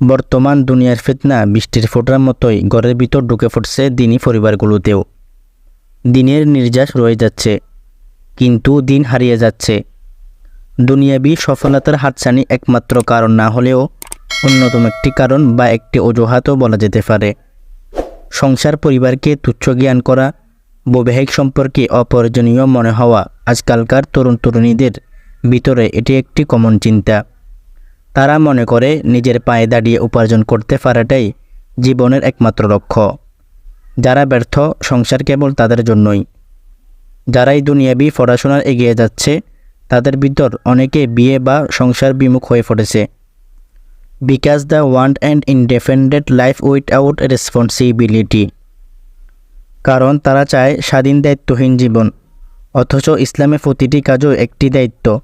বর্তমান দুনিয়ার ফিতনা বৃষ্টির ফোটার মতোই ঘরের ভিতর ঢুকে পড়ছে দিনই পরিবারগুলোতেও। দিনের নির্যাস রয়ে যাচ্ছে, কিন্তু দিন হারিয়ে যাচ্ছে। দুনিয়াবি সফলতার হাতছানি একমাত্র কারণ না হলেও অন্যতম একটি কারণ বা একটি অজুহাতও বলা যেতে পারে। সংসার, পরিবারকে তুচ্ছ জ্ঞান করা, বৈবাহিক সম্পর্কে অপ্রয়োজনীয় মনে হওয়া আজকালকার তরুণ তরুণীদের ভিতরে এটি একটি কমন চিন্তা। তারা মনে করে নিজের পায়ে দাঁড়িয়ে উপার্জন করতে পারাটাই জীবনের একমাত্র লক্ষ্য। যারা ব্যর্থ, সংসার কেবল তাদের জন্যই। যারাই দুনিয়াবি পড়াশোনার এগিয়ে যাচ্ছে, তাদের ভিতর অনেকে বিয়ে বা সংসার বিমুখ হয়ে পড়েছে। Because they want and independent life without responsibility. কারণ তারা চায় স্বাধীন দায়িত্বহীন জীবন, অথচ ইসলামে প্রতিটি কাজও একটি দায়িত্ব।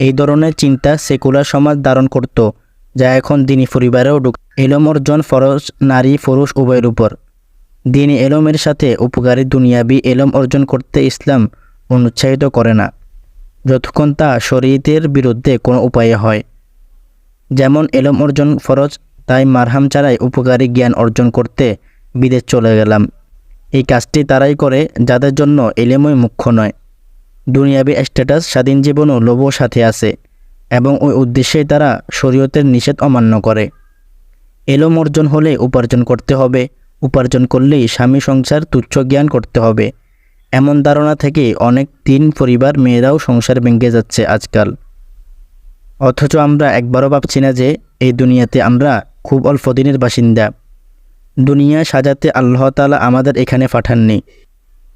এই ধরনের চিন্তা সেকুলার সমাজ ধারণ করত, যা এখন দিনী পরিবারেও ঢুক, এলম অর্জন ফরজ, নারী, পুরুষ, উভয়ের উপর। দিনী এলমের সাথে উপকারী দুনিয়াবি এলম অর্জন করতে ইসলাম অনুৎসাহিত করে না, যতক্ষণ তা শরীয়তের বিরুদ্ধে কোনো উপায়ে হয়। যেমন এলম অর্জন ফরজ, তাই মারহাম ছাড়াই উপকারী জ্ঞান অর্জন করতে বিদেশ চলে গেলাম। এই কাজটি তারাই করে, যাদের জন্য এলেমই মুখ্য নয়। দুনিয়াবি স্ট্যাটাস স্বাধীন জীবনও লোভ সাথে আছে এবং ওই উদ্দেশ্যেই তারা শরীয়তের নিষেধ অমান্য করে। এলম অর্জন হলে উপার্জন করতে হবে, উপার্জন করলেই স্বামী সংসার তুচ্ছ জ্ঞান করতে হবে। এমন ধারণা থেকে অনেক তিন পরিবার মেয়েরাও সংসার ভেঙে যাচ্ছে আজকাল। অথচ আমরা একবারও ভাবছি না যে এই দুনিয়াতে আমরা খুব অল্প দিনের বাসিন্দা। দুনিয়া সাজাতে আল্লাহ তালা আমাদের এখানে পাঠাননি।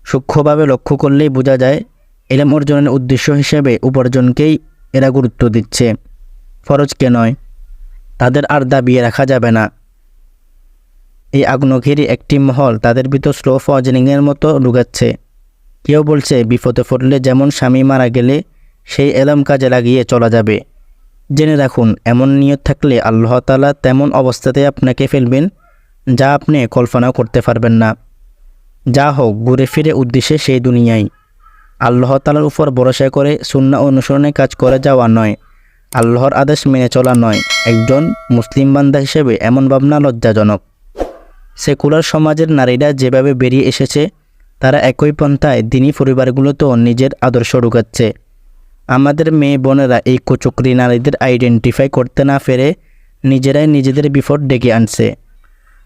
সূক্ষ্মভাবে লক্ষ্য করলেই বোঝা যায় এলেম অর্জনের উদ্দেশ্য হিসেবে উপার্জনকেই এরা গুরুত্ব দিচ্ছে। ফরজকে নয়, তাদের আর দাবিয়ে রাখা যাবে না। এই আগ্নঘিরি একটি মহল, তাদের ভিতর স্লো ফজনিংয়ের মতো লুগাচ্ছে কেউ বলছে, বিপদে পড়লে যেমন স্বামী মারা গেলে, সেই এলাম কাজে লাগিয়ে চলা যাবে। জেনে রাখুন, এমন নিয়ত থাকলে আল্লাহ তালা তেমন অবস্থাতে আপনাকে ফেলবেন, যা আপনি কল্পনাও করতে পারবেন না। যা হোক, ঘুরে ফিরে উদ্দেশ্যে সেই দুনিয়ায়। আল্লাহ তালার উপর ভরসা করে শূন্য অনুসরণে কাজ করে যাওয়া নয়। আল্লাহর আদেশ মেনে চলা নয়। একজন মুসলিম বান্দা হিসেবে এমন ভাবনা লজ্জাজনক। সেকুলার সমাজের নারীরা যেভাবে বেরিয়ে এসেছে, তারা একই পন্থায় দিনী পরিবারগুলোতেও নিজের আদর্শ ঢুকাচ্ছে আমাদের মেয়ে বোনেরা এই কুচক্রি নারীদের আইডেন্টিফাই করতে না পেরে নিজেরাই নিজেদের বিপদ ডেকে আনছে।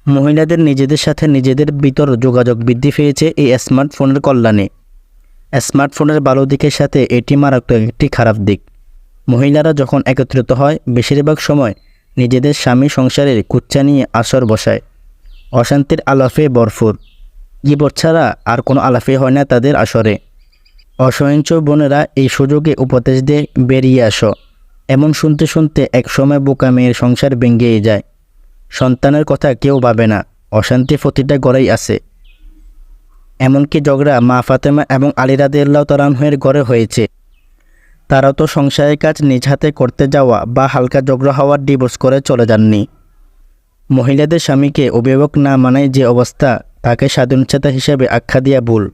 মহিলাদের নিজেদের সাথে নিজেদের ভিতর যোগাযোগ বৃদ্ধি পেয়েছে এই স্মার্টফোনের কল্যাণে। স্মার্টফোনের ভালো দিকের সাথে এটি মারাত্মক একটি খারাপ দিক। মহিলারা যখন একত্রিত হয়, বেশিরভাগ সময় নিজেদের স্বামী সংসারের কুচ্চা নিয়ে আসর বসায়। অশান্তির আলাফে বরফুর গিবর ছাড়া আর কোনো আলাফে হয় না তাদের আসরে। অসহিংস বোনেরা এই সুযোগে উপদেশ দিয়ে বেরিয়ে আসো। এমন শুনতে শুনতে একসময় বোকা মেয়ের সংসার ভেঙেই যায়। সন্তানের কথা কেউ ভাবে না। অশান্তি প্রতিটা গড়েই আছে। এমনকি ঝগড়া মা ফাতেমা এবং আলী রাদিয়াল্লাহ তালাহের ঘরে হয়েছে। তারা তো সংসারের কাজ নিজ হাতে করতে যাওয়া বা হালকা ঝগড়া হওয়ার ডিভোর্স করে চলে যাননি। মহিলাদের স্বামীকে অভিভাবক না মানায় যে অবস্থা, তাকে স্বাধীনচেতা হিসেবে আখ্যা দিয়া ভুল।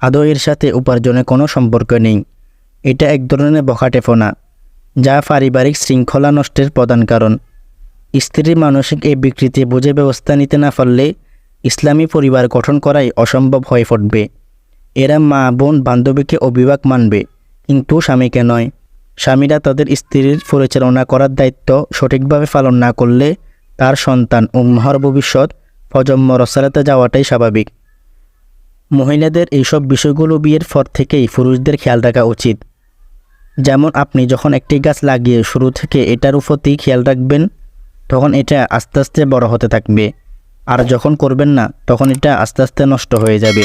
আদৌ এর সাথে উপার্জনের কোনো সম্পর্ক নেই। এটা এক ধরনের বখাটেফনা যা পারিবারিক শৃঙ্খলা নষ্টের প্রধান কারণ। স্ত্রীর মানসিক এই বিকৃতি বুঝে ব্যবস্থা নিতে না পারলে ইসলামী পরিবার গঠন করাই অসম্ভব হয়ে পড়বে। এরা মা, বোন, বান্ধবীকে অভিভাবক মানবে, কিন্তু স্বামীকে নয়। স্বামীরা তাদের স্ত্রীর পরিচালনা করার দায়িত্ব সঠিকভাবে পালন না করলে তার সন্তান ও মহার ভবিষ্যৎ প্রজন্ম রসালাতে যাওয়াটাই স্বাভাবিক। মহিলাদের এইসব বিষয়গুলো বিয়ের পর থেকেই পুরুষদের খেয়াল রাখা উচিত। যেমন আপনি যখন একটি গাছ লাগিয়ে শুরু থেকে এটার উপরতেই খেয়াল রাখবেন, তখন এটা আস্তে আস্তে বড় হতে থাকবে। আর যখন করবেন না, তখন এটা আস্তে আস্তে নষ্ট হয়ে যাবে।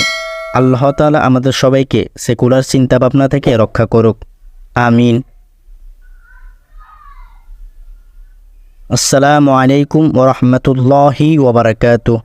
আল্লাহ তালা আমাদের সবাইকে সেকুলার চিন্তাভাবনা থেকে রক্ষা করুক। আমিন। আসসালামু আলাইকুম ওরহমতুল্লাহি ওবরাকাতুহ